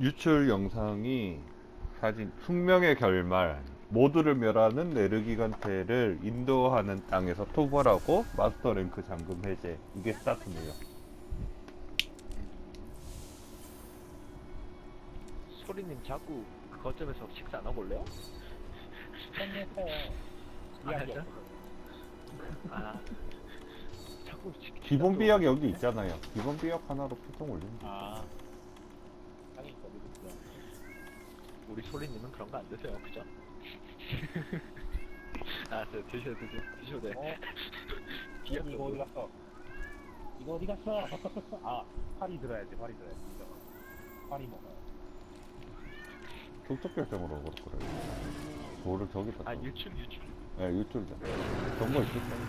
유출 영상이 사진 숙명의 결말 모두를 멸하는 네르기간테를 인도하는 땅에서 토벌하고 마스터 랭크 잠금 해제 이게 스타트네요. 소리님 자꾸 그 거점에서 식사 안 하고 올래요? 아, 이야기 진짜? 아 자꾸 식- 기본 비약 여기 있잖아요. 기본 비약 하나로 피통 돼. 아. 하긴 거기 있죠. 우리 소리님은 그런 거 안 드세요, 그죠? 알았어요, 드셔 드셔 드셔도 돼. 어? 비약도 이거 어디 갔어? 이거 어디 갔어? 아, 파리 들어야지, 파리 들어야지. 이거. 파리 먹어요. 툭툭 결정으로 그럴 거래요. 뭐를 저기다. 아 또- 유출 유출. 네, 유출자. 정보 있을 거예요.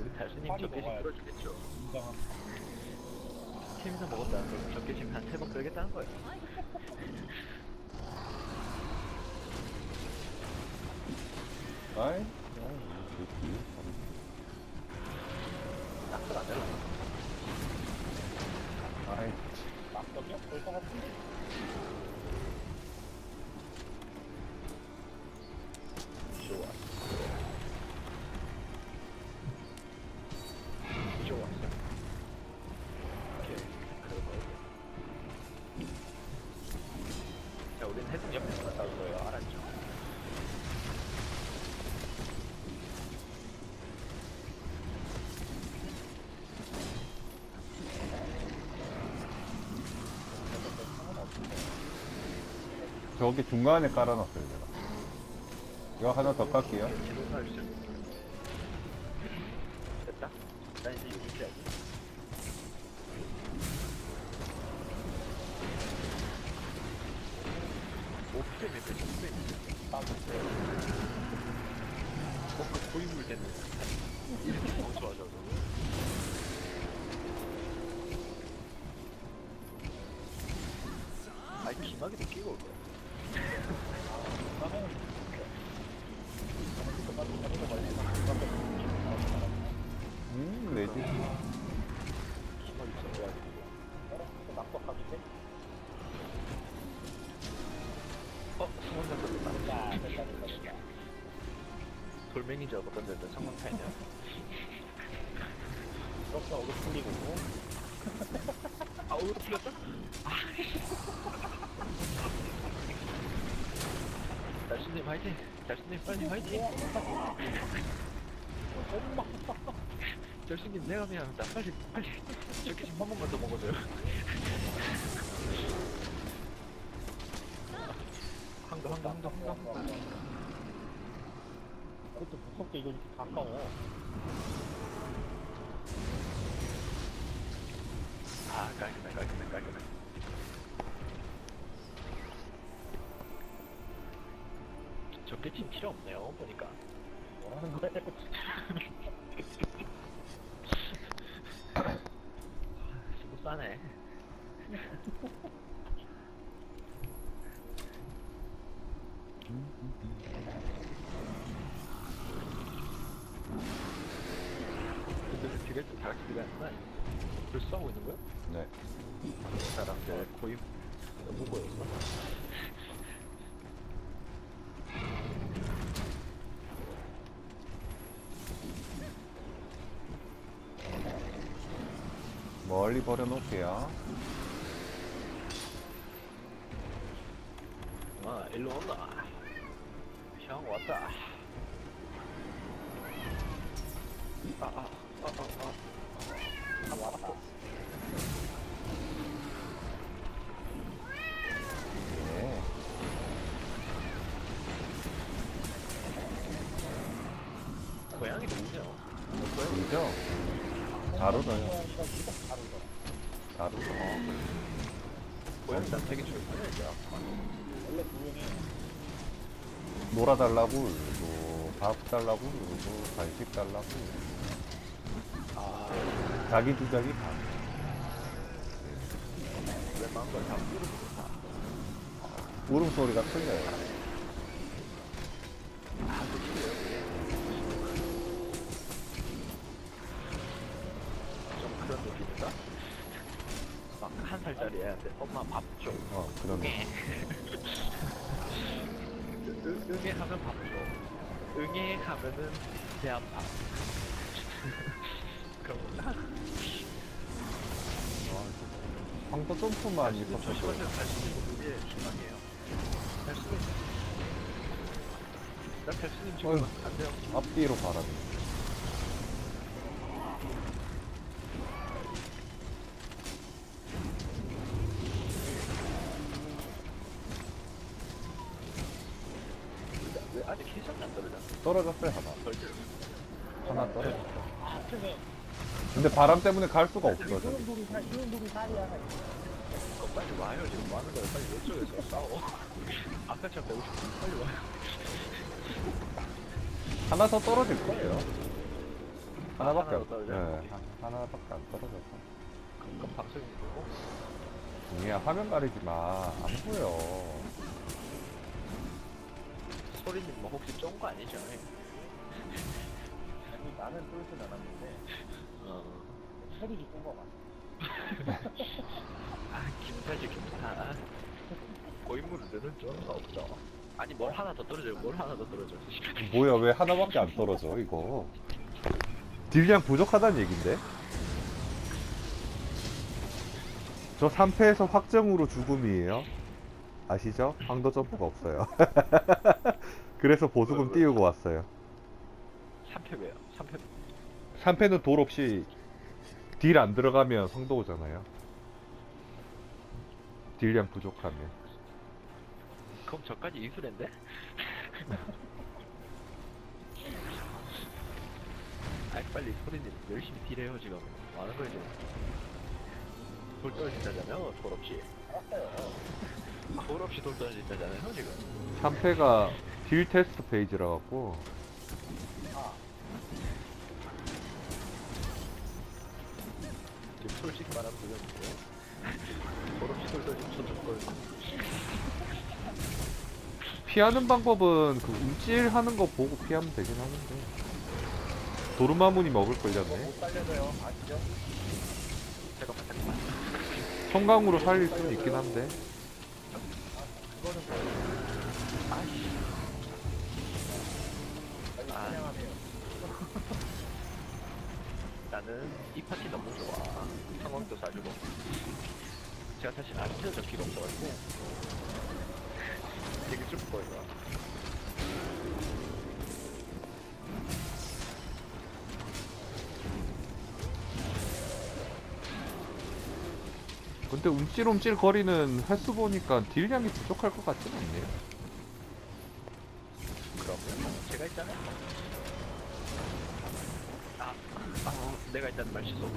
우리 달수님 빨리 적개심 먹어야지. 끌어주겠죠. 인정한. 팀에서 먹었다는 걸 적개심 한 세 번 끌겠다는 거예요. 아이, 아이, 그뒤 저기 중간에 깔아놨어요, 제가. 이거 하나 더 깔게요. 기도사 주죠. 됐다. 난 이제 이거 유지하지. 오, 피레 몇 배, 피레 따뜻해. 뭔가 고인물 됐네. 이렇게 너무 좋아, 저거. 아이, 기막이 느끼고 올 거야. 낙석하긴데? 어, 성원 잡혔다. 야, 됐다, 됐다, 됐다. 돌멩이 저거 던졌던 성원 타이냐. 이렇게 얼굴 풀리고. 아, 오늘 풀렸다? 달수님 화이팅! 달수님 빨리 화이팅! 달수님 내가 미안합니다. 빨리 빨리 저렇게 지금 한 번만 더 먹어줘요. 한가 한가 한가 한가 그것도 무섭게 이거 이렇게 가까워. 아 깔끔해 깔끔해 깔끔해 저게 팀 필요 없네요 보니까 뭐라는 거야? 수고 싸네 근데 그 뒤에 또 다락기가 있나? 벌써 싸우고 있는 거야? 네. 사람들 고임 너무 보였어 멀리 버려놓을게요. 아 일로 온다 형 왔다 아 아 아 아 아 아, 왔다 네. 고양이도 고양이 이죠? 울어. 잘 울어. 고양이랑 되게 좋아요 원래 조용히 놀아달라고 울고, 밥 달라고 울고, 간식 달라고 울고. 아 자기 주작이 다. 웬만한 걸다 다 울음소리가 틀려요. 해야 돼. 엄마 밥 줘. 어, 그러네. 응, 응애 하면 밥 줘. 응애 하면은 대한 밥. 그럼 나 황도 점프만 있었어도 조심하세요. 달수님 우리의 희망이에요. 달수님. 나 달수님 지금 어휴. 안 돼요. 앞뒤로 바람이. 떨어졌어? 떨어졌어요, 하나. 하나 떨어졌어. 아, 근데 바람 때문에 갈 수가 없어. 저기. 어, 빨리 와요. 지금 뭐 하는 거예요? 빨리 이쪽에서 싸워. 아까처럼 배고 싶으면 빨리 와요. 하나 더 떨어질 거예요. 하나밖에 하나 없. 더 떨어져요? 네, 하- 하나밖에 안 떨어졌어. 그럼 방송이 되고. 동이야 화면 가리지 마. 안 보여. 소리님 뭐 혹시 쫀 거 아니죠? 아니, 나는 쫄진 않았는데 어. 혈이 쫀거 같아. 아, 김사지 김사. 고인물들은 쫀가 없죠. 아니 뭘 하나 더 떨어져요. 뭘 하나 더 떨어져. 뭐야 왜 하나밖에 안 떨어져 이거. 딜량 부족하다는 얘긴데? 저 3패에서 확정으로 죽음이에요. 아시죠? 황도 점프가 없어요. 그래서 보수금 띄우고 왔어요. 3패 왜요? 3패 3패는 돌 없이 딜 안 들어가면 황도 오잖아요. 딜량 부족하면. 그럼 저까지 이술인데? 아 빨리 소리님 열심히 딜해요 지금 뭐 하는 거예요 지금 돌 떨어진다잖아요 돌 없이 돌 없이 돌 떨어진다잖아요 지금. 3패가 딜 테스트 페이지라 갖고. 지금 솔직히 말하면 그건데. 돌 없이 돌 떨어지면 저쪽 걸 피하는 방법은 그 움찔하는 거 보고 피하면 되긴 하는데. 도르마문이 먹을 걸렸네. 못 살려줘요. 아시죠? 잠깐만 잠깐만 성강으로 살릴 수는 있긴 한데. 나는 이 파티 너무 좋아. 상황도 사주고. 제가 사실 아시트 적기가 없어가지고. 되게 거예요 근데 움찔움찔 거리는 횟수 보니까 딜량이 부족할 것 같진 않네요 그러면 제가 있잖아요 아, 아 어, 내가 있다는 말 실수 아,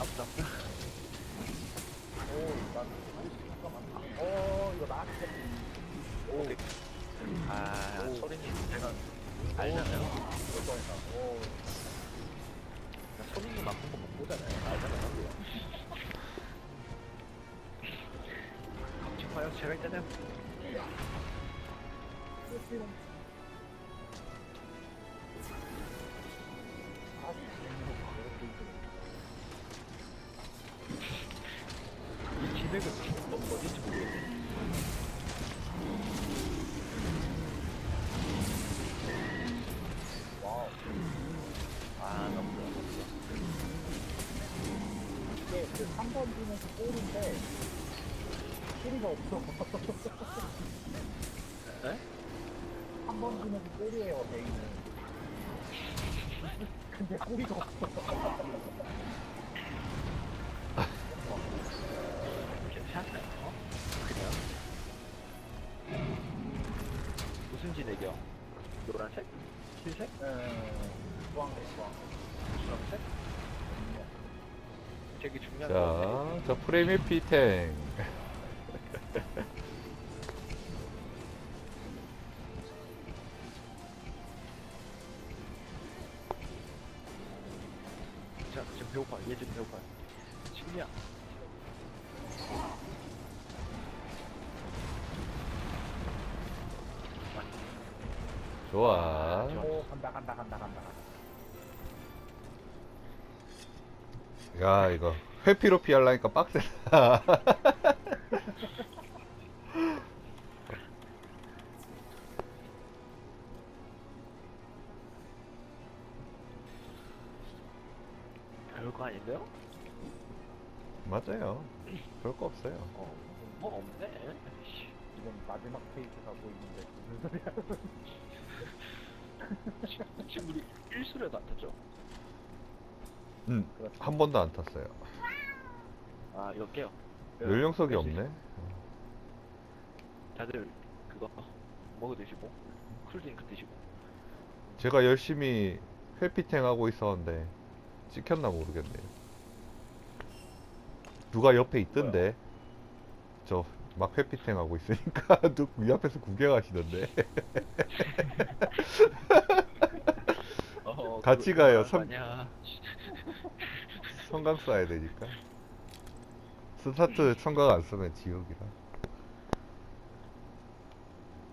아프다 아프다 오. 오, 이거 나한테 오케이 아 오. 소리님 제가 알잖아요. 오, 나 소리님 아픈 거 못 보잖아요 알잖아요 걱 3번 주면서 골인데 소리가 없어. 네? 3번 주면서 골이에요, 베이는. 근데 꼬리가 없어. 괜찮아요. 어? 그냥 무슨 진액이요? 노란색? 흰색? 음, 주황색, 주황. 주황색? 되게 중요한 거. 자, 저 프레임의 피탱 자, 지금 배고파. 얘 지금 배고파. 지금이야. 좋아 오, 간다, 간다, 간다, 간다. 야 이거 회피로 피하려니까 빡세다 별거 아닌데요? 맞아요 별거 없어요 어, 뭐 없네. 씨, 이건 마지막 페이지 가고 있는데 무슨 소리야? 지- 지금 우리 1수레도 안 탔죠? 음, 그렇죠. 한 번도 안 탔어요 아, 이거 깨요. 연령석이 깰수 없네 있어요. 다들 그거 먹어 드시고 쿨드링크 드시고 제가 열심히 회피탱 하고 있었는데 찍혔나 모르겠네요 누가 옆에 있던데 저 막 회피탱 하고 있으니까 누 앞에서 구경하시던데 어, 같이 그거 가요, 삼- 아니야. 성강 써야 되니까 스타트 성강 안 쓰면 지옥이라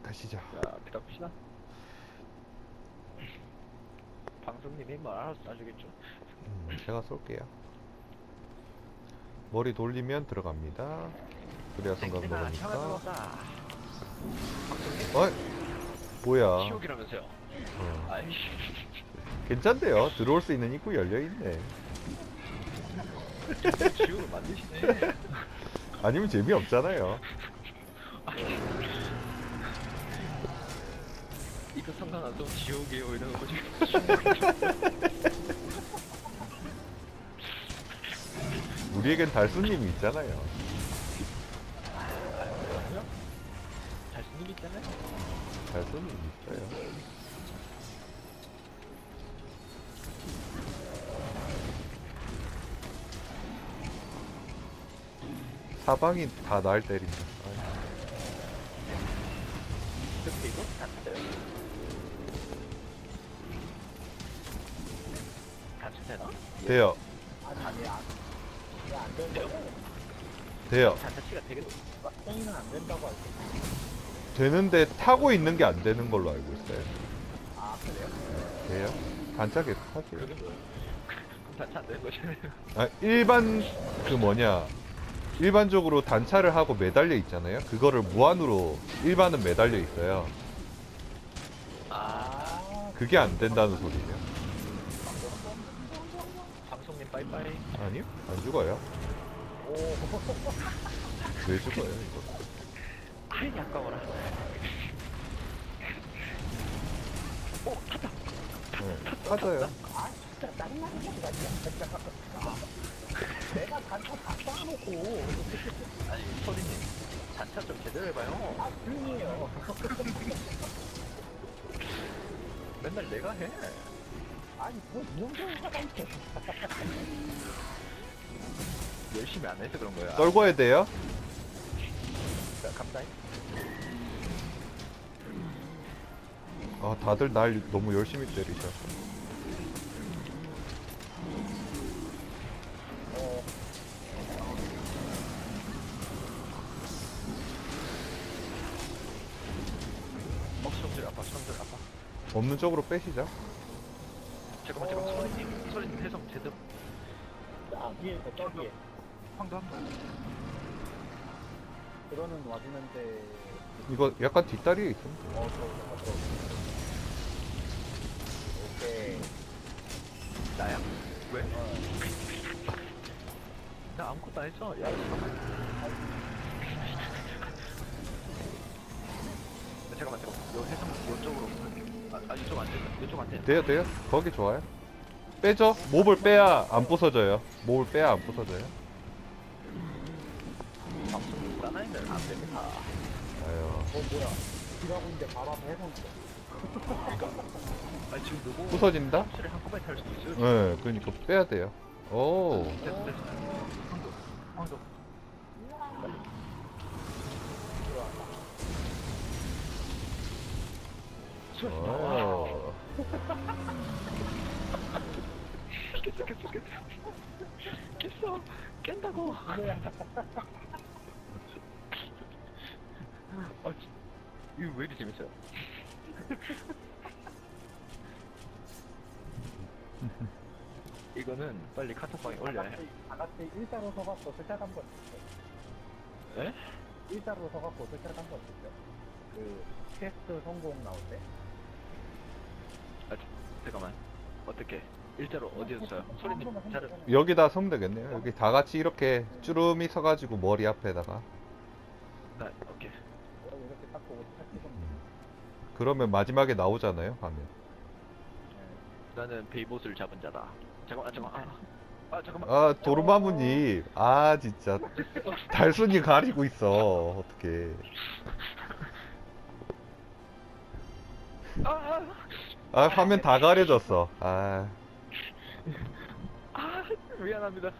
가시죠 자, 기다립시다. 방송님이 뭐 알아서 따주겠죠. 음, 제가 쏠게요 머리 돌리면 들어갑니다 그래야 성강 땡땡아, 차가 먹으니까 어이 뭐야 지옥이라면서요. 어. 아이씨. 괜찮대요 들어올 수 있는 입구 열려있네 지옥을 만드시네. 아니면 재미없잖아요 이거 상관 안 써면 지옥이에요 이러는 거지. 우리에겐 달수님이 있잖아요 잘생긴 있잖아요. 달수님 있어요 사방이 다 날 때린다 아이, 이거? 돼요 아니 아니 안. 이게 안 된다고. 돼요 닫혀치가 되게 높 땡이는 안 된다고 알고. 되는데 타고 있는 게 안 되는 걸로 알고 있어요 아 그래요? 돼요 계속 타세요 그게 뭐야? 그럼 닫혀 안 되는 거잖아요. 아, 일반 그 뭐냐 일반적으로 단차를 하고 매달려 있잖아요 그거를 무한으로 일반은 매달려 있어요 아, 아 그게 안 된다는 소리예요 방송님 빠이빠이. 아니요 안 죽어요 오. 왜 죽어요 이거 아이 아까워라. 네, 타져요 아. 내가 단차 다 쌓아놓고 아니 소리님 단차 좀 제대로 해봐요. 아 조용히해요. 맨날 내가 해. 아니 뭐 소리가 있어. 열심히 안 해서 그런 거야. 떨궈야 돼요 자, 감사해. 아 다들 날 너무 열심히 때리셔 없는 쪽으로 빼시죠 잠깐만, 잠깐만, 소리님, 소리님 해성 제대로. 아 위에 있어 저기에. 황도 한 번. 들어는 와주는데. 이거 약간 뒷다리에 돼요 어 들어오자 들어오자. 오케이. 나야? 왜? 어. 나 아무것도 안 했어. 야, 잠깐만. 야, 잠깐만, 잠깐만. 요 해성, 요쪽으로. 아, 아 이쪽 안 된다. 이쪽 안 된다. 돼요 돼요 거기 좋아요 빼죠 몹을 빼야 안 부서져요 몹을 빼야 안 부서져요 방송 따나이면 안 됩니다. 아유 어 뭐야? 일하고 있는데 바로 앞에 해성이다. 아니, 지금 누구? 부서진다? 를 한꺼번에 탈 수도 있어요. 네 그러니까 빼야 돼요 오 됐어, 됐어. 황도. 황도. 오. 깼어, 깼어, 깼어. 깼어. 깬다고. 아, 진- 이거 왜 이렇게 재밌어요? 이거는 빨리 카톡방에 다 올려야 해. 같이, 다 같이 일자로 서갖고 스샷 한번 찍죠. 에? 일자로 서갖고 스샷 한번 찍죠. 그 퀘스트 성공 나올 때. 아, 잠깐만. 어떻게? 일자로 어디서 써요? 소리님 잘 여기다 서면 되겠네요. 여기 다 같이 이렇게 쭈름이 서가지고 머리 앞에다가. 아, 오케이. 이렇게 딱 보고 찍으면 돼요. 그러면 마지막에 나오잖아요, 화면. 나는 베이봇을 잡은 자다. 잠깐만, 아, 잠깐만. 아, 아 잠깐만. 아, 도르마무님. 아, 진짜. 달순이 가리고 있어. 어떡해. 아, 아, 아, 화면 다 가려졌어. 아. 아, 미안합니다.